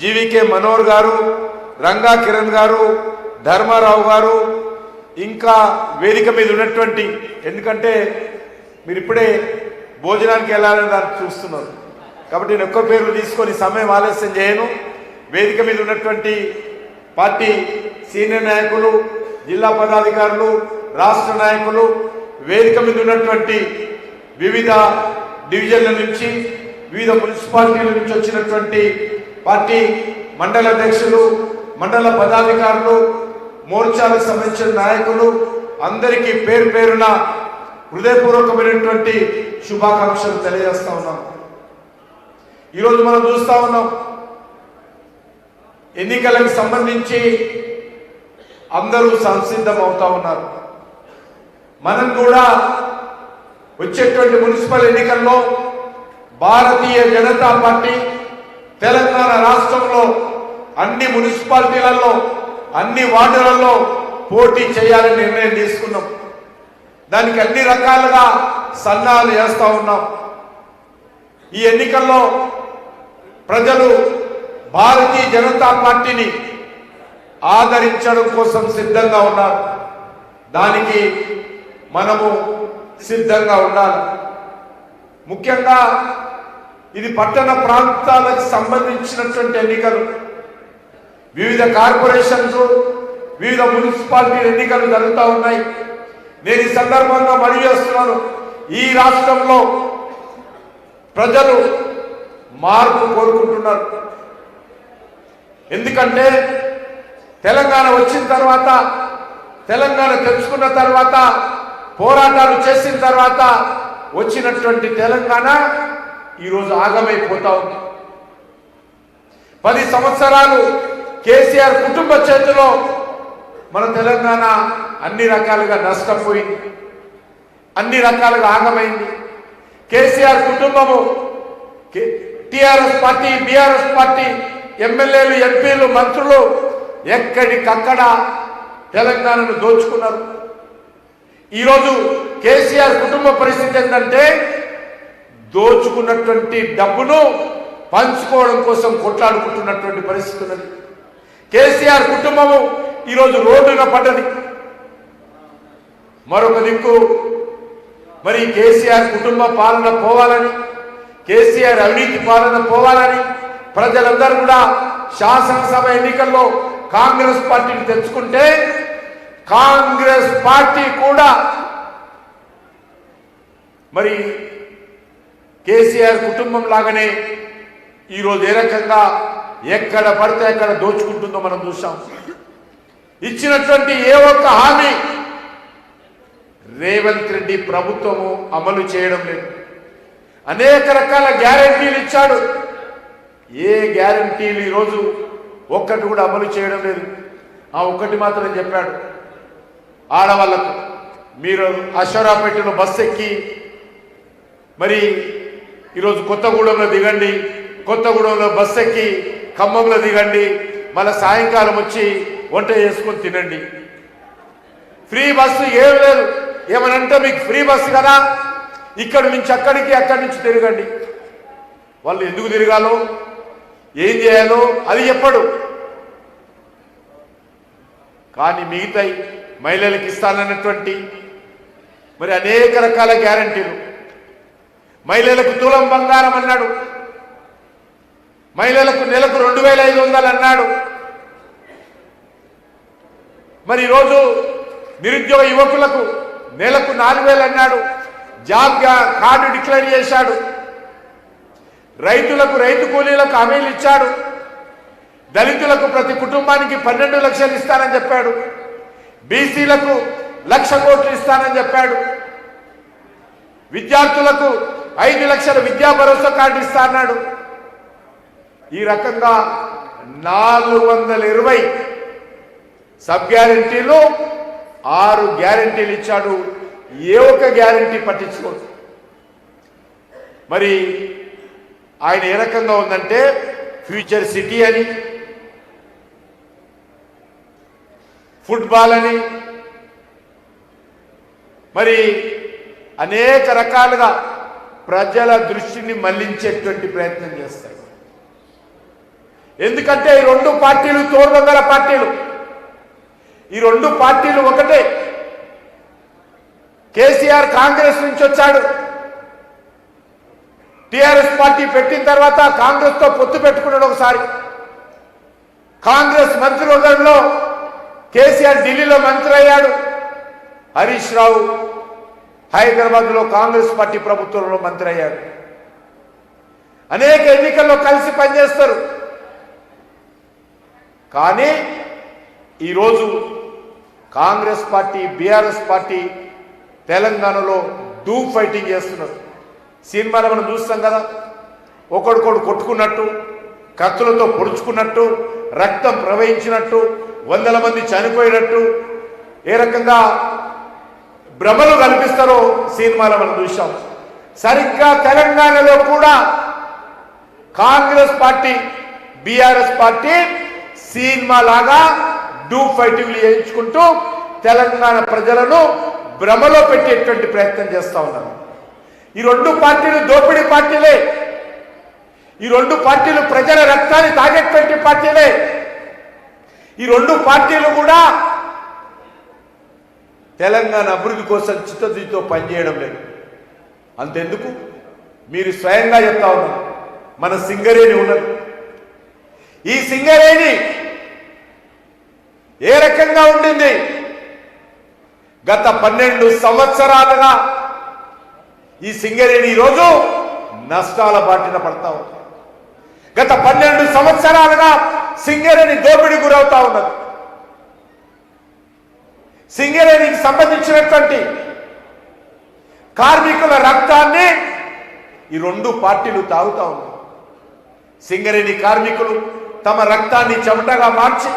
జీవికే మనోహర్ గారు రంగా కిరణ్ గారు ధర్మారావు గారు ఇంకా వేదిక మీద ఉన్నటువంటి ఎందుకంటే మీరు ఇప్పుడే భోజనానికి వెళ్ళాలని దాన్ని చూస్తున్నారు. కాబట్టి నేను ఎక్కువ పేర్లు తీసుకొని సమయం ఆలస్యం చేయను. వేదిక మీద ఉన్నటువంటి పార్టీ సీనియర్ నాయకులు జిల్లా పదాధికారులు రాష్ట్ర నాయకులు వేదిక మీద ఉన్నటువంటి వివిధ డివిజన్ల నుంచి వివిధ మున్సిపాలిటీల నుంచి వచ్చినటువంటి పార్టీ మండల అధ్యక్షులు మండల పదాధికారులు మోర్చాలకు సంబంధించిన నాయకులు అందరికీ పేరు పేరున హృదయపూర్వకమైనటువంటి శుభాకాంక్షలు తెలియజేస్తా ఉన్నాం. ఈరోజు మనం చూస్తా ఉన్నాం ఎన్నికలకు సంబంధించి అందరూ సంసిద్ధం అవుతా ఉన్నారు. మనం కూడా వచ్చేటువంటి మున్సిపల్ ఎన్నికల్లో భారతీయ జనతా పార్టీ తెలంగాణ రాష్ట్రంలో అన్ని మున్సిపాలిటీలలో అన్ని వార్డులలో పోటీ చేయాలని నిర్ణయం తీసుకున్నాం. దానికి అన్ని రకాలుగా సన్నాహాలు చేస్తూ ఉన్నాం. ఈ ఎన్నికల్లో ప్రజలు భారతీయ జనతా పార్టీని ఆదరించడం కోసం సిద్ధంగా ఉన్నారు. దానికి మనము సిద్ధంగా ఉండాలి. ముఖ్యంగా ఇది పట్టణ ప్రాంతాలకు సంబంధించినటువంటి ఎన్నికలు. వివిధ కార్పొరేషన్స్ వివిధ మున్సిపాలిటీ ఎన్నికలు జరుగుతూ ఉన్నాయి. నేను ఈ సందర్భంగా మనవి చేస్తున్నాను. ఈ రాష్ట్రంలో ప్రజలు మార్పు కోరుకుంటున్నారు. ఎందుకంటే తెలంగాణ వచ్చిన తర్వాత తెలంగాణ తెచ్చుకున్న తర్వాత పోరాటాలు చేసిన తర్వాత వచ్చినటువంటి తెలంగాణ ఈరోజు ఆగమైపోతా ఉంది. పది సంవత్సరాలు కేసీఆర్ కుటుంబ చేతిలో మన తెలంగాణ అన్ని రకాలుగా నష్టపోయింది. అన్ని రకాలుగా ఆగమైంది. కేసీఆర్ కుటుంబము టిఆర్ఎస్ పార్టీ బీఆర్ఎస్ పార్టీ ఎమ్మెల్యేలు ఎంపీలు మంత్రులు ఎక్కడికక్కడ తెలంగాణను దోచుకున్నారు. ఈరోజు కేసీఆర్ కుటుంబ పరిస్థితి ఏంటంటే దోచుకున్నటువంటి డబ్బును పంచుకోవడం కోసం కొట్లాడుకుంటున్నటువంటి పరిస్థితి ఉన్నది. కేసీఆర్ కుటుంబము ఈరోజు రోడ్డున పడ్డది. మరొక దిక్కు మరి కేసీఆర్ కుటుంబ పాలన పోవాలని కేసీఆర్ అవినీతి పాలన పోవాలని ప్రజలందరూ కూడా శాసనసభ ఎన్నికల్లో కాంగ్రెస్ పార్టీని తెచ్చుకుంటే కాంగ్రెస్ పార్టీ కూడా మరి కేసీఆర్ కుటుంబం లాగానే ఈరోజు ఏ రకంగా ఎక్కడ పడితే అక్కడ దోచుకుంటుందో మనం చూసాం ఇచ్చినటువంటి ఏ ఒక్క హామీ రేవంత్ రెడ్డి ప్రభుత్వము అమలు చేయడం లేదు. అనేక రకాల గ్యారంటీలు ఇచ్చాడు. ఏ గ్యారంటీలు ఈరోజు ఒక్కటి కూడా అమలు చేయడం లేదు. ఆ ఒక్కటి మాత్రం చెప్పాడు. ఆడవాళ్ళకు మీరు అశ్వరాపేటలో బస్సు ఎక్కి మరి ఈరోజు కొత్తగూడెంలో దిగండి కొత్తగూడెంలో బస్సు ఎక్కి ఖమ్మంలో దిగండి మళ్ళీ సాయంకాలం వచ్చి వంట చేసుకొని తినండి. ఫ్రీ బస్సు ఏం లేదు. ఏమనంటే మీకు ఫ్రీ బస్సు కదా. ఇక్కడి నుంచి అక్కడికి అక్కడి నుంచి తిరగండి. వాళ్ళు ఎందుకు తిరగాలో ఏం చేయాలో అది చెప్పడు. కానీ మిగతాయి మహిళలకు ఇస్తానన్నటువంటి మరి అనేక రకాల గ్యారంటీలు. మహిళలకు తులం బంగారం అన్నాడు. మహిళలకు నెలకు రెండు వేల ఐదు వందలు అన్నాడు. మరి ఈరోజు నిరుద్యోగ యువకులకు నెలకు నాలుగు వేలు అన్నాడు. జాబ్ కార్డు డిక్లేర్ చేశాడు. రైతులకు రైతు కూలీలకు హామీలు ఇచ్చాడు. దళితులకు ప్రతి కుటుంబానికి పన్నెండు లక్షలు ఇస్తానని చెప్పాడు. బీసీలకు లక్ష కోట్లు ఇస్తానని చెప్పాడు. విద్యార్థులకు ఐదు లక్షల విద్యా భరోసా కార్డు ఇస్తా అన్నాడు. ఈ రకంగా నాలుగు వందల ఇరవై సబ్ గ్యారంటీలు ఆరు గ్యారంటీలు ఇచ్చాడు. ఏ ఒక్క గ్యారంటీ పట్టించుకోడు. మరి ఆయన ఏ రకంగా ఉందంటే ఫ్యూచర్ సిటీ అని ఫుట్బాల్ అని మరి అనేక రకాలుగా ప్రజల దృష్టిని మళ్ళించేటువంటి ప్రయత్నం చేస్తాయి ఎందుకంటే ఈ రెండు పార్టీలు తోడుదొంగల పార్టీలు. ఈ రెండు పార్టీలు ఒకటే. కేసీఆర్ కాంగ్రెస్ నుంచి వచ్చాడు. టిఆర్ఎస్ పార్టీ పెట్టిన తర్వాత కాంగ్రెస్తో పొత్తు పెట్టుకున్నాడు ఒకసారి. కాంగ్రెస్ మంత్రివర్గంలో కేసీఆర్ ఢిల్లీలో మంత్రి అయ్యాడు హరీష్ రావు హైదరాబాద్లో కాంగ్రెస్ పార్టీ ప్రభుత్వంలో మంత్రి అయ్యారు అనేక ఎన్నికల్లో కలిసి పనిచేస్తారు. కానీ ఈరోజు కాంగ్రెస్ పార్టీ బీఆర్ఎస్ పార్టీ తెలంగాణలో డూ ఫైటింగ్ చేస్తున్నారు. సినిమాలో మనం చూస్తాం కదా? ఒకడికొడు కొట్టుకున్నట్టు కత్తులతో పొడుచుకున్నట్టు రక్తం ప్రవహించినట్టు వందల మంది చనిపోయినట్టు ఏ రకంగా భ్రమలు కల్పిస్తారో సినిమాలో మనం చూసాం సరిగ్గా తెలంగాణలో కూడా Congress party BRS party cinema లాగా డూ ఫైటింగ్లు చేయించుకుంటూ తెలంగాణ ప్రజలను భ్రమలో పెట్టేటువంటి ప్రయత్నం చేస్తా ఉన్నారు. ఈ రెండు పార్టీలు దోపిడీ పార్టీలే. ఈ రెండు పార్టీలు ప్రజల రక్తాన్ని తాగేటువంటి పార్టీలే. ఈ రెండు పార్టీలు కూడా తెలంగాణ అభివృద్ధి కోసం చిత్తశుద్ధితో పనిచేయడం లేదు. అంతెందుకు? మీరు స్వయంగా చెప్తా ఉన్నారు. మన సింగరేణి ఉన్నది. ఈ సింగరేణి ఏ రకంగా ఉండింది? గత పన్నెండు సంవత్సరాలుగా ఈ సింగరేణి ఈరోజు నష్టాల బాటిన పడతా ఉంది. గత పన్నెండు సంవత్సరాలుగా సింగరేణి దోపిడి గురవుతా ఉన్నది. సింగరేణికి సంబంధించినటువంటి కార్మికుల రక్తాన్ని ఈ రెండు పార్టీలు తాగుతా ఉన్నాయి. సింగరేణి కార్మికులు తమ రక్తాన్ని చెమటగా మార్చి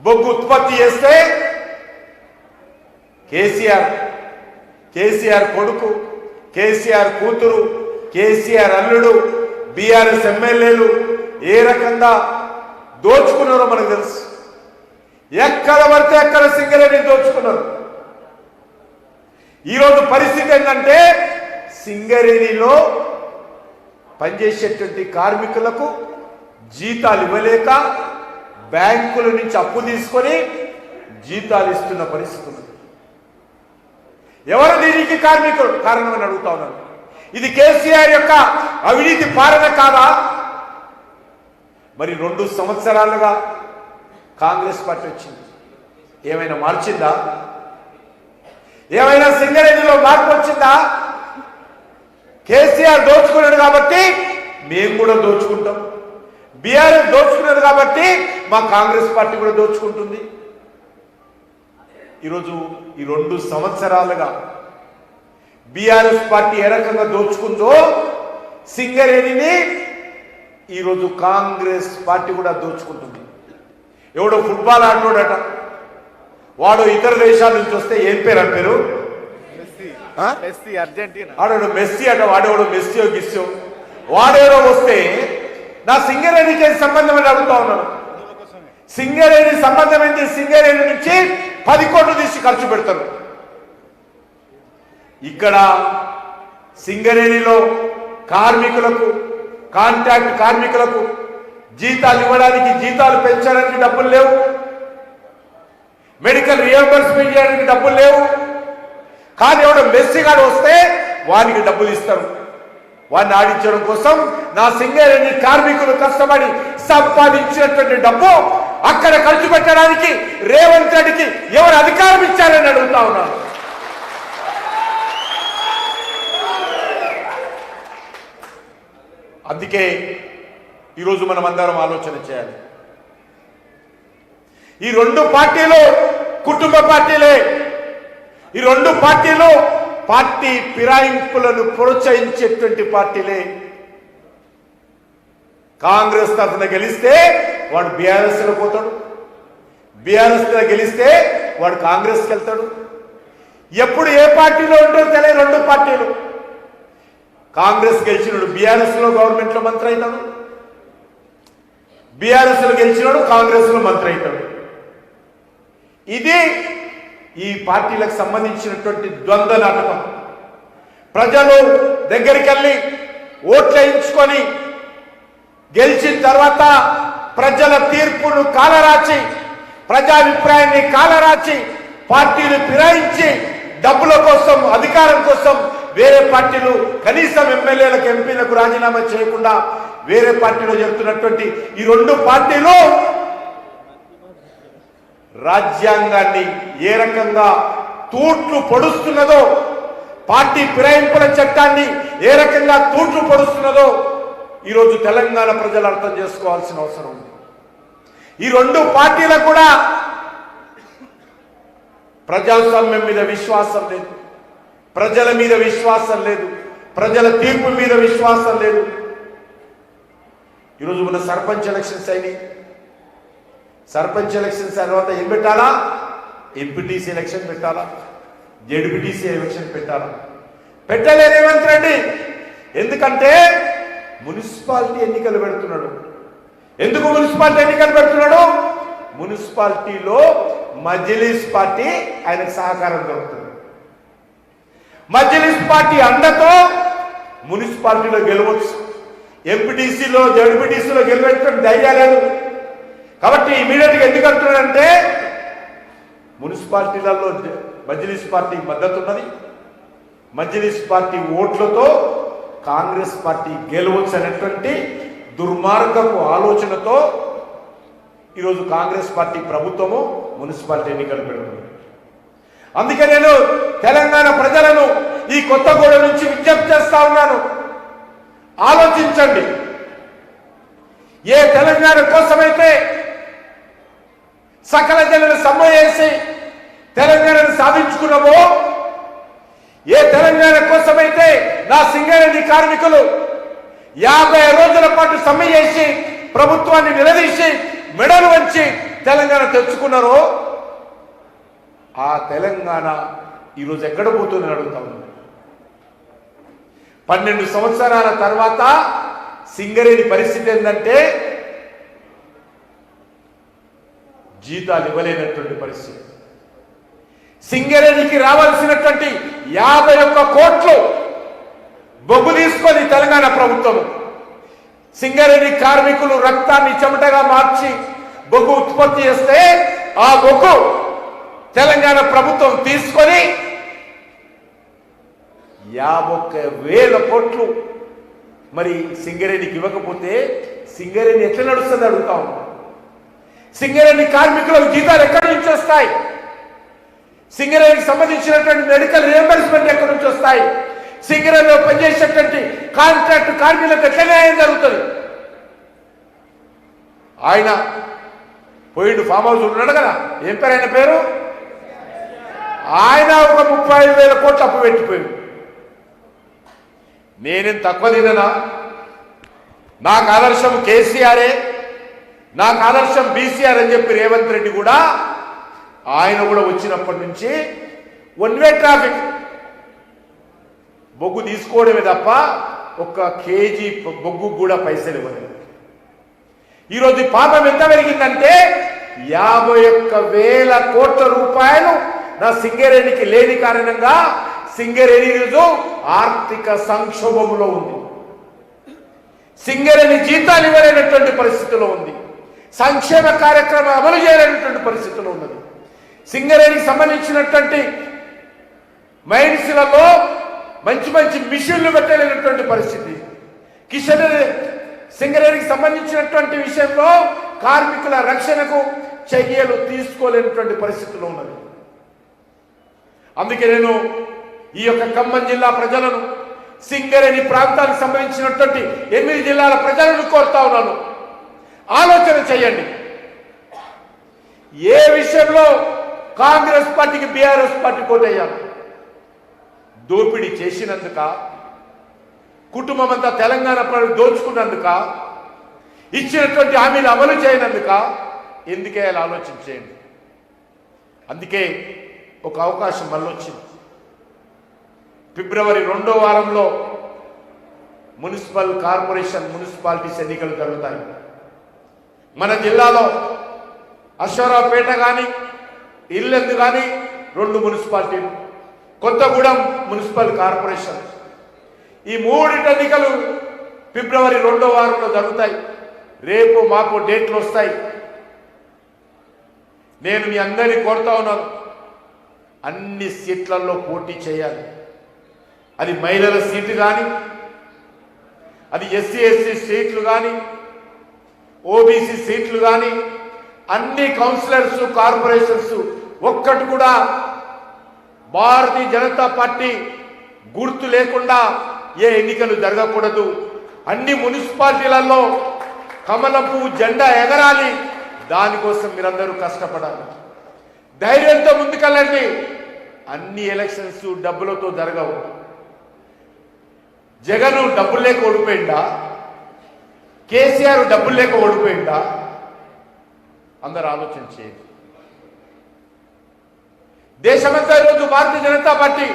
బొగ్గు ఉత్పత్తి చేస్తే కేసీఆర్ కేసీఆర్ కొడుకు కేసీఆర్ కూతురు కేసీఆర్ అల్లుడు బీఆర్ఎస్ ఎమ్మెల్యేలు ఏ రకంగా దోచుకున్నారో మనకు తెలుసు. ఎక్కడ పడితే ఎక్కడ సింగరేణి దోచుకున్నారు. ఈరోజు పరిస్థితి ఏంటంటే సింగరేణిలో పనిచేసేటువంటి కార్మికులకు జీతాలు ఇవ్వలేక బ్యాంకుల నుంచి అప్పు తీసుకొని జీతాలు ఇస్తున్న పరిస్థితి ఉంది ఎవరు దీనికి కార్మికులు? కారణమని అడుగుతా ఉన్నాను. ఇది కేసీఆర్ యొక్క అవినీతి పాలన కాదా? మరి రెండు సంవత్సరాలుగా కాంగ్రెస్ పార్టీ వచ్చింది. ఏమైనా మార్చిందా? ఏమైనా సింగరేణిలో మార్పు వచ్చిందా? కేసీఆర్ దోచుకున్నాడు కాబట్టి మేము కూడా దోచుకుంటాం. బీఆర్ఎస్ దోచుకున్నారు కాబట్టి మా కాంగ్రెస్ పార్టీ కూడా దోచుకుంటుంది. ఈరోజు ఈ రెండు సంవత్సరాలుగా బీఆర్ఎస్ పార్టీ ఏ రకంగా దోచుకుందో సింగరేణిని ఈరోజు కాంగ్రెస్ పార్టీ కూడా దోచుకుంటుంది. ఎవడో ఫుట్బాల్ ఆడినోడట వాడు ఇతర దేశాల నుంచి వస్తే ఏం పేరు ఆ పేరు? మెస్సీ. ఆ? మెస్సీ మెస్సీ అట వాడేవాడు మెస్సీయో గిస్సో వాడేవో వస్తే నా సింగరేణికి సంబంధం అని అడుగుతా ఉన్నాను సింగరేణి సంబంధం ఏంటి? సింగరేణి నుంచి పది కోట్లు తీసి ఖర్చు పెడతారు. ఇక్కడ సింగరేణిలో కార్మికులకు కాంట్రాక్ట్ కార్మికులకు జీతాలు ఇవ్వడానికి జీతాలు పెంచడానికి డబ్బులు లేవు. మెడికల్ రియంబర్స్మెంట్ చేయడానికి డబ్బులు లేవు. కానీ ఎవడో మెస్సిగాడు వస్తే వానికి డబ్బులు ఇస్తారు. వాడిని ఆడించడం కోసం నా సింగరేణి కార్మికులు కష్టపడి సంపాదించినటువంటి డబ్బు అక్కడ ఖర్చు పెట్టడానికి రేవంత్ రెడ్డికి ఎవరు అధికారం ఇచ్చారని అడుగుతా ఉన్నాను అందుకే ఈరోజు మనం అందరం ఆలోచన చేయాలి. ఈ రెండు పార్టీలు కుటుంబ పార్టీలే. ఈ రెండు పార్టీలు పార్టీ ఫిరాయింపులను ప్రోత్సహించేటువంటి పార్టీలే. కాంగ్రెస్ తరఫున గెలిస్తే వాడు బీఆర్ఎస్లో పోతాడు. బీఆర్ఎస్ గెలిస్తే వాడు కాంగ్రెస్కి వెళ్తాడు. ఎప్పుడు ఏ పార్టీలో ఉంటాడో తెలియదు రెండు పార్టీలు. కాంగ్రెస్ గెలిచినాడు బీఆర్ఎస్లో గవర్నమెంట్లో మంత్రి అవుతాడు. బీఆర్ఎస్లో గెలిచినాడు కాంగ్రెస్లో మంత్రి అవుతాడు ఇది ఈ పార్టీలకు సంబంధించినటువంటి ద్వంద్వ నాటకం. ప్రజలు దగ్గరికి వెళ్ళి ఓట్లు వేయించుకొని గెలిచిన తర్వాత ప్రజల తీర్పును కాలరాచి ప్రజాభిప్రాయాన్ని కాలరాచి పార్టీలు ఫిరాయించి డబ్బుల కోసం అధికారం కోసం వేరే పార్టీలు కనీసం ఎమ్మెల్యేలకు ఎంపీలకు రాజీనామా చేయకుండా వేరే పార్టీలో చెప్తున్నటువంటి ఈ రెండు పార్టీలు రాజ్యాంగాన్ని ఏ రకంగా తూట్లు పొడుస్తున్నదో పార్టీ ఫిరాయింపుల చట్టాన్ని ఏ రకంగా తూట్లు పొడుస్తున్నదో ఈరోజు తెలంగాణ ప్రజలు అర్థం చేసుకోవాల్సిన అవసరం ఉంది. ఈ రెండు పార్టీల కూడా ప్రజాస్వామ్యం మీద విశ్వాసం లేదు. ప్రజల మీద విశ్వాసం లేదు. ప్రజల తీర్పు మీద విశ్వాసం లేదు. ఈరోజు మన సర్పంచ్ ఎలక్షన్స్ అయినాయి. సర్పంచ్ ఎలక్షన్స్ తర్వాత ఏం పెట్టాలా? ఎంపీటీసీ ఎలక్షన్ పెట్టాలా? జడ్పీటీసీ ఎలక్షన్ పెట్టాలా? పెట్టలేదు రేవంత్ రెడ్డి. ఎందుకంటే మున్సిపాలిటీ ఎన్నికలు పెడుతున్నాడు. ఎందుకు మున్సిపాలిటీ ఎన్నికలు పెడుతున్నాడు? మున్సిపాలిటీలో మజ్లిస్ పార్టీ ఆయనకు సహకారం దొరుకుతుంది. మజ్లిస్ పార్టీ అండతో మున్సిపాలిటీలో గెలవచ్చు. ఎంపీటీసీలో జడ్పీటీసీలో గెలవెట్టడం దయ్యాలేదు లేదు కాబట్టి ఇమీడియట్గా ఎందుకు అంటున్నాడంటే మున్సిపాలిటీలలో మజ్లిస్ పార్టీ మద్దతు ఉన్నది మజ్లిస్ పార్టీ ఓట్లతో కాంగ్రెస్ పార్టీ గెలవచ్చు అనేటువంటి దుర్మార్గపు ఆలోచనతో ఈరోజు కాంగ్రెస్ పార్టీ ప్రభుత్వము మున్సిపాలిటీ ఎన్నికలు పెడుతుంది. అందుకే నేను తెలంగాణ ప్రజలను ఈ కొత్తగూడెం నుంచి విజ్ఞప్తి చేస్తా ఉన్నాను. ఆలోచించండి. ఏ తెలంగాణ కోసమైతే సకల జనులు సమ్మె చేసి తెలంగాణను సాధించుకున్నామో ఏ తెలంగాణ కోసమైతే నా సింగరేణి కార్మికులు యాభై రోజుల పాటు సమ్మె చేసి ప్రభుత్వాన్ని నిలదీసి మెడలు వంచి తెలంగాణ తెచ్చుకున్నారో ఆ తెలంగాణ ఈరోజు ఎక్కడ పోతుందని అడుగుతా పన్నెండు సంవత్సరాల తర్వాత సింగరేణి పరిస్థితి ఏంటంటే జీతాలు ఇవ్వలేనటువంటి పరిస్థితి. సింగరేణికి రావాల్సినటువంటి యాభై ఒక్క కోట్లు బొగ్గు తీసుకొని తెలంగాణ ప్రభుత్వం సింగరేణి కార్మికులు రక్తాన్ని చెమటగా మార్చి బొగ్గు ఉత్పత్తి చేస్తే ఆ బొగ్గు తెలంగాణ ప్రభుత్వం తీసుకొని యాభై వేల కోట్లు. మరి సింగరేణికి ఇవ్వకపోతే సింగరేణి ఎట్లా నడుస్తుంది అడుగుతా ఉన్నాం. సింగరేణి కార్మికులకు జీతాలు ఎక్కడి నుంచి వస్తాయి? సింగరేణికి సంబంధించినటువంటి మెడికల్ రియంబర్స్మెంట్ ఎక్కడి నుంచి వస్తాయి? సింగరేణిలో పనిచేసేటువంటి కాంట్రాక్ట్ కార్మికులకు ఎట్లా న్యాయం జరుగుతుంది? ఆయన పోయిండు ఫామ్ హౌస్ ఉన్నాడు కదా? ఏం పేరు ఆయన పేరు? ఆయన ఒక ముప్పై ఐదు వేల కోట్లు అప్పు పెట్టిపోయింది నేనేం తక్కువ తిననా? నాకు ఆదర్శం కేసీఆరే నాకు ఆదర్శం బీసీఆర్ అని చెప్పి రేవంత్ రెడ్డి కూడా ఆయన కూడా వచ్చినప్పటి నుంచి వన్ వే ట్రాఫిక్. బొగ్గు తీసుకోవడమే తప్ప ఒక్క కేజీ బొగ్గు కూడా పైసలు ఇవ్వలేదు. ఈరోజు పాపం ఎంత పెరిగిందంటే యాభై ఒక్క వేల కోట్ల రూపాయలు నా సింగరేణికి లేని కారణంగా సింగరేణి ఈరోజు ఆర్థిక సంక్షోభంలో ఉంది. సింగరేణి జీతాలు ఇవ్వలేనటువంటి పరిస్థితిలో ఉంది. సంక్షేమ కార్యక్రమం అమలు చేయలేనటువంటి పరిస్థితిలో ఉన్నది. సింగరేణికి సంబంధించినటువంటి మైన్స్లలో మంచి మంచి మిషన్లు పెట్టలేనటువంటి పరిస్థితి. కిషన్ సింగరేణికి సంబంధించినటువంటి విషయంలో కార్మికుల రక్షణకు చర్యలు తీసుకోలేనటువంటి పరిస్థితిలో ఉన్నది. అందుకే నేను ఈ యొక్క ఖమ్మం జిల్లా ప్రజలను సింగరేణి ప్రాంతానికి సంబంధించినటువంటి ఎనిమిది జిల్లాల ప్రజలను కోరుతా ఉన్నాను. ఆలోచన చేయండి. ఏ విషయంలో కాంగ్రెస్ పార్టీకి బీఆర్ఎస్ పార్టీ కోటయ్యారు దోపిడీ చేసినందుక? కుటుంబం అంతా తెలంగాణ ప్రజలు దోచుకున్నందుక? ఇచ్చినటువంటి హామీలు అమలు చేయనందుక? ఎందుకే అలా ఆలోచన చేయండి? అందుకే ఒక అవకాశం మళ్ళీ వచ్చింది ఫిబ్రవరి రెండో వారంలో మున్సిపల్ కార్పొరేషన్ మున్సిపాలిటీస్ ఎన్నికలు జరుగుతాయి. మన జిల్లాలో అశ్వరావుపేట కానీ ఇల్లెందు కానీ రెండు మున్సిపాలిటీలు కొత్తగూడెం మున్సిపల్ కార్పొరేషన్. ఈ మూడింటి ఎన్నికలు ఫిబ్రవరి రెండో వారంలో జరుగుతాయి. రేపు మాకు డేట్లు వస్తాయి. నేను మీ అందరినీ కోరుతా ఉన్నాను. అన్ని సీట్లలో పోటీ చేయాలి. అది మహిళల సీటు కానీ అది ఎస్సీ ఎస్సీ సీట్లు కానీ ఓబీసీ సీట్లు కానీ అన్ని కౌన్సిలర్స్ కార్పొరేషన్స్ ఒక్కటి కూడా భారతీయ జనతా పార్టీ గుర్తు లేకుండా ఏ ఎన్నికలు జరగకూడదు. అన్ని మున్సిపాలిటీలలో కమలపు జెండా ఎగరాలి. దానికోసం మీరందరూ కష్టపడాలి. ధైర్యంతో ముందుకెళ్ళండి. అన్ని ఎలక్షన్స్ డబ్బులతో జరగవు. జగన్ డబ్బులు లేక ఓడిపోయిందా కేసీఆర్ డబ్బులు లేక ఓడిపోయిందా అందరు ఆలోచన చేయండి. దేశమంతా ఈరోజు భారతీయ జనతా పార్టీ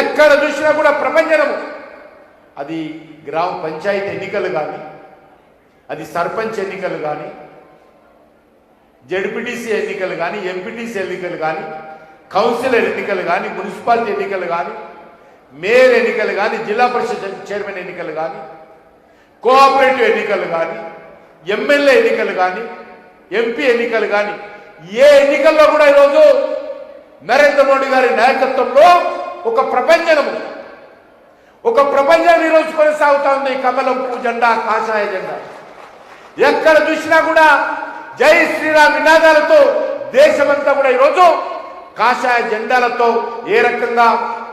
ఎక్కడ చూసినా కూడా ప్రపంచము. అది గ్రామ పంచాయతీ ఎన్నికలు కానీ అది సర్పంచ్ ఎన్నికలు కానీ జడ్పీటీసీ ఎన్నికలు కానీ ఎంపీటీసీ ఎన్నికలు కానీ కౌన్సిలర్ ఎన్నికలు కానీ మున్సిపాలిటీ ఎన్నికలు కానీ మేయర్ ఎన్నికలు కానీ జిల్లా పరిషత్ చైర్మన్ ఎన్నికలు కానీ కోఆపరేటివ్ ఎన్నికలు కానీ ఎమ్మెల్యే ఎన్నికలు కానీ ఎంపీ ఎన్నికలు కానీ ఏ ఎన్నికల్లో కూడా ఈరోజు నరేంద్ర మోడీ గారి నాయకత్వంలో ఒక ప్రపంచము ఒక ప్రపంచం ఈరోజు కొనసాగుతా ఉంది కమలం పువ్వు జెండా కాషాయ జెండా. ఎక్కడ చూసినా కూడా జై శ్రీరామ్ నినాదాలతో దేశమంతా కూడా ఈరోజు కాషాయ జెండాలతో ఏ రకంగా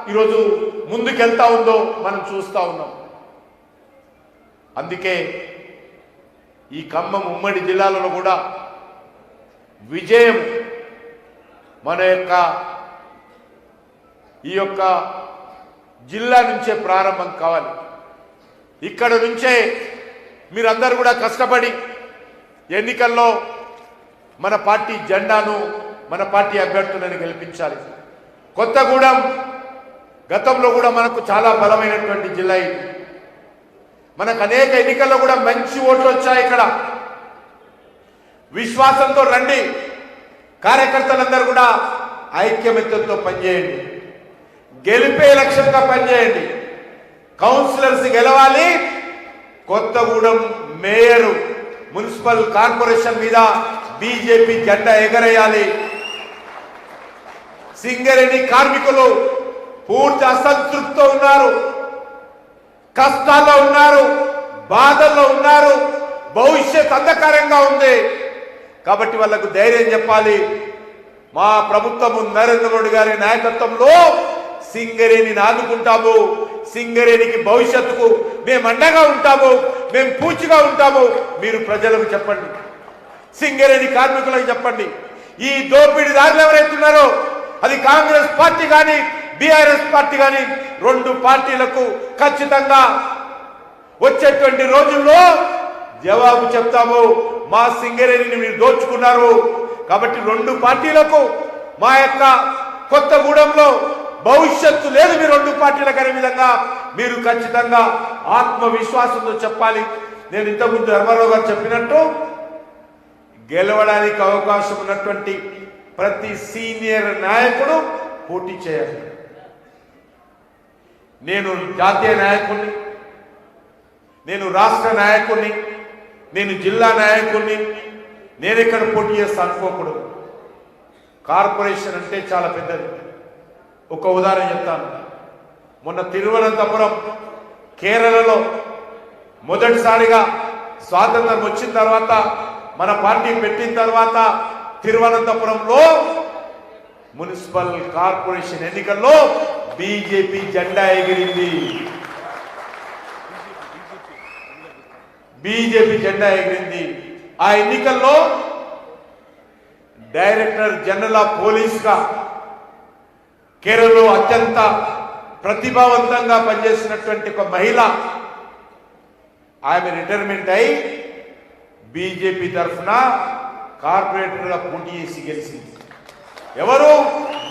ఈరోజు ముందుకెళ్తా ఉందో మనం చూస్తూ ఉన్నాం. అందుకే ఈ ఖమ్మం ఉమ్మడి జిల్లాలలో కూడా విజయం మన యొక్క ఈ యొక్క జిల్లా నుంచే ప్రారంభం కావాలి. ఇక్కడ నుంచే మీరందరూ కూడా కష్టపడి ఎన్నికల్లో మన పార్టీ జెండాను మన పార్టీ అభ్యర్థులను గెలిపించాలి. కొత్తగూడెం గతంలో కూడా మనకు చాలా బలమైనటువంటి జిల్లా ఇది. మనకు అనేక ఎన్నికల్లో కూడా మంచి ఓట్లు వచ్చాయి ఇక్కడ. విశ్వాసంతో రండి. కార్యకర్తలందరూ కూడా ఐక్యమత్యంతో పనిచేయండి. గెలిపే లక్ష్యంగా పనిచేయండి. కౌన్సిలర్స్ గెలవాలి. కొత్తగూడెం మేయర్ మున్సిపల్ కార్పొరేషన్ మీద బీజేపీ జెండా ఎగరేయాలి. సింగరేణి కార్మికులు పూర్తి అసంతృప్తితో ఉన్నారు. కష్టాల్లో ఉన్నారు. బాధల్లో ఉన్నారు. భవిష్యత్ అంధకారంగా ఉంది. కాబట్టి వాళ్ళకు ధైర్యం చెప్పాలి. మా ప్రభుత్వము నరేంద్ర మోడీ గారి నాయకత్వంలో సింగరేణిని ఆదుకుంటాము సింగరేణికి భవిష్యత్తుకు మేము అండగా ఉంటాము. మేము పూచిగా ఉంటాము. మీరు ప్రజలకు చెప్పండి. సింగరేణి కార్మికులకు చెప్పండి. ఈ దోపిడీదారులు ఎవరైతున్నారో అది కాంగ్రెస్ పార్టీ కానీ బీఆర్ఎస్ పార్టీ కానీ రెండు పార్టీలకు ఖచ్చితంగా వచ్చేటువంటి రోజుల్లో జవాబు చెప్తాము. మా సింగరేణిని మీరు దోచుకున్నారు. కాబట్టి రెండు పార్టీలకు మా యొక్క కొత్తగూడెంలో భవిష్యత్తు లేదు మీ రెండు పార్టీలకు అనే విధంగా మీరు ఖచ్చితంగా ఆత్మవిశ్వాసంతో చెప్పాలి. నేను ఇంతకుముందు ధర్మారావు గారు చెప్పినట్టు గెలవడానికి అవకాశం ఉన్నటువంటి ప్రతి సీనియర్ నాయకుడు పోటీ చేయాలి. నేను జాతీయ నాయకుడిని నేను రాష్ట్ర నాయకుడిని నేను జిల్లా నాయకుడిని నేను ఇక్కడ పోటీ చేస్తా అనుకోకూడదు. కార్పొరేషన్ అంటే చాలా పెద్దది. ఒక ఉదాహరణ చెప్తాను. మొన్న తిరువనంతపురం కేరళలో మొదటిసారిగా స్వాతంత్రం వచ్చిన తర్వాత మన పార్టీ పెట్టిన తర్వాత తిరువనంతపురంలో మున్సిపల్ కార్పొరేషన్ ఎన్నికల్లో బీజేపీ జెండా ఎగిరింది. బీజేపీ జెండా ఎగిరింది. ఆ ఎన్నికల్లో డైరెక్టర్ జనరల్ ఆఫ్ పోలీస్గా కేరళలో అత్యంత ప్రతిభావంతంగా పనిచేసినటువంటి ఒక మహిళ ఆమె రిటైర్మెంట్ అయి బీజేపీ తరఫున కార్పొరేటర్గా పోటీ చేసి గెలిచింది. ఎవరు?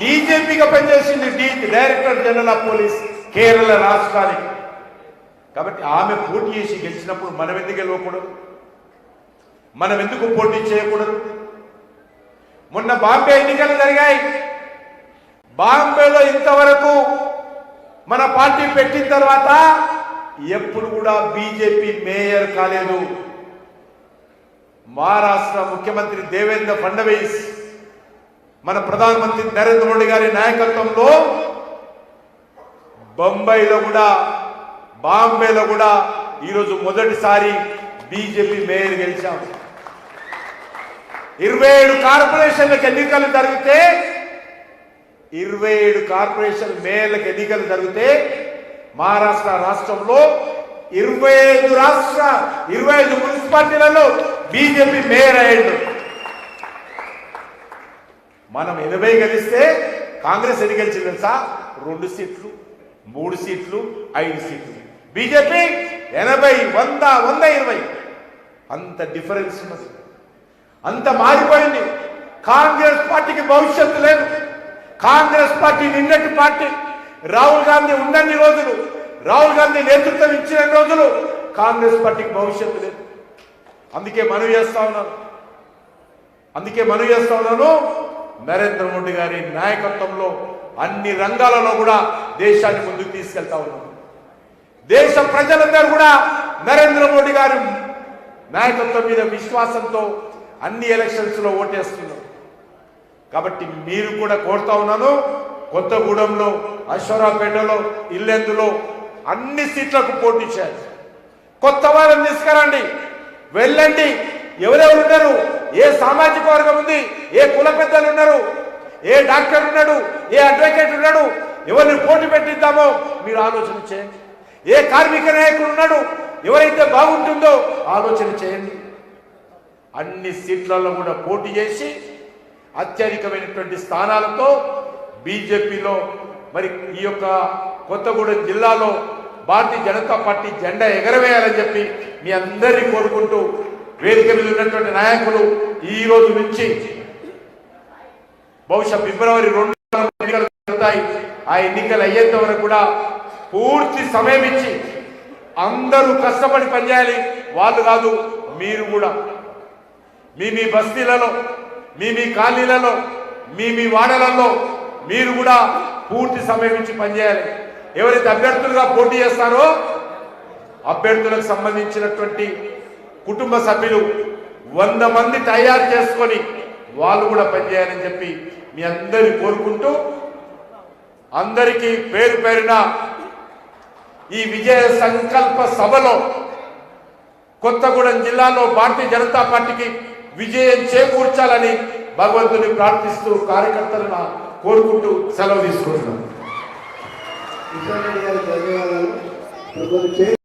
డీజీపీగా పనిచేసింది D director general of police Kerala రాష్ట్రానికి. కాబట్టి ఆమె పోటీ చేసి గెలిచినప్పుడు మనం ఎందుకు గెలవకూడదు? మనం ఎందుకు పోటీ చేయకూడదు? మొన్న బాంబే ఎన్నికలు జరిగాయి. బాంబేలో ఇంతవరకు మన పార్టీ పెట్టిన తర్వాత ఎప్పుడు కూడా బీజేపీ మేయర్ కాలేదు. మహారాష్ట్ర ముఖ్యమంత్రి దేవేంద్ర ఫడ్నవీస్. మన ప్రధానమంత్రి నరేంద్ర మోడీ గారి నాయకత్వంలో బొంబాయిలో కూడా బాంబేలో కూడా ఈరోజు మొదటిసారి బీజేపీ మేయర్ గెలిచాం. ఇరవై ఏడు కార్పొరేషన్లకు ఎన్నికలు జరిగితే ఇరవై ఏడు కార్పొరేషన్ మేయర్లకు ఎన్నికలు జరిగితే మహారాష్ట్ర రాష్ట్రంలో ఇరవై ఐదు రాష్ట్ర ఇరవై ఐదు మున్సిపాలిటీలలో బీజేపీ మేయర్ అయ్యాడు. మనం ఎనభై గెలిస్తే కాంగ్రెస్ ఎన్ని గెలిచింది తెలుసా? రెండు సీట్లు మూడు సీట్లు ఐదు సీట్లు. బీజేపీ ఎనభై వంద వంద ఇరవై. అంత డిఫరెన్స్ ఉన్నది. అంత మారిపోయింది. కాంగ్రెస్ పార్టీకి భవిష్యత్తు లేదు. కాంగ్రెస్ పార్టీ నిన్నటి పార్టీ. రాహుల్ గాంధీ ఉన్నన్ని రోజులు రాహుల్ గాంధీ నేతృత్వం ఇచ్చిన రోజులు కాంగ్రెస్ పార్టీకి భవిష్యత్తు లేదు. అందుకే మనవి చేస్తా ఉన్నాను అందుకే మనవి చేస్తా ఉన్నాను. నరేంద్ర మోడీ గారి నాయకత్వంలో అన్ని రంగాలలో కూడా దేశాన్ని ముందుకు తీసుకెళ్తా ఉన్నాం. దేశ ప్రజలందరూ కూడా నరేంద్ర మోడీ గారి నాయకత్వం మీద విశ్వాసంతో అన్ని ఎలక్షన్స్లో ఓటేస్తున్నారు కాబట్టి మీరు కూడా కోరుతా ఉన్నాను కొత్తగూడెంలో అశ్వరాపేటలో ఇల్లెందులో అన్ని సీట్లకు పోటీ చేయాలి. కొత్త వాళ్ళని తీసుకురండి వెళ్ళండి ఎవరెవరు ఉన్నారు? ఏ సామాజిక వర్గం ఉంది ఏ కుల పెద్దలు ఉన్నారు ఏ డాక్టర్ ఉన్నాడు ఏ అడ్వకేట్ ఉన్నాడు ఎవరిని పోటీ పెట్టిద్దామో మీరు ఆలోచన చేయండి. ఏ కార్మిక నాయకుడు ఉన్నాడు ఎవరైతే బాగుంటుందో ఆలోచన చేయండి. అన్ని సీట్లలో కూడా పోటీ చేసి అత్యధికమైనటువంటి స్థానాలతో బీజేపీలో మరి ఈ యొక్క కొత్తగూడెం జిల్లాలో భారతీయ జనతా పార్టీ జెండా ఎగరవేయాలని చెప్పి మీ అందరినీ కోరుకుంటూ వేదిక మీద ఉన్నటువంటి నాయకులు ఈ రోజు నుంచి బహుశా ఫిబ్రవరి రెండు ఎన్నికలు జరుగుతాయి. ఆ ఎన్నికలు అయ్యేంత వరకు కూడా పూర్తి సమయం ఇచ్చి అందరూ కష్టపడి పనిచేయాలి. వాళ్ళు కాదు మీరు కూడా. మీ మీ బస్తీలలో మీ మీ కాలనీలలో మీ మీ వాడలలో మీరు కూడా పూర్తి సమయం ఇచ్చి పనిచేయాలి. ఎవరైతే అభ్యర్థులుగా పోటీ చేస్తారో అభ్యర్థులకు సంబంధించినటువంటి కుటుంబ సభ్యులు వంద మంది తయారు చేసుకొని వాళ్ళు కూడా పనిచేయాలని చెప్పి మీ అందరిని కోరుకుంటూ అందరికీ పేరు పేరున ఈ విజయ సంకల్ప సభలో కొత్తగూడెం జిల్లాలో భారతీయ జనతా పార్టీకి విజయం చేకూర్చాలని భగవంతుని ప్రార్థిస్తూ కార్యకర్తలను కోరుకుంటూ సెలవు తీసుకుంటున్నాను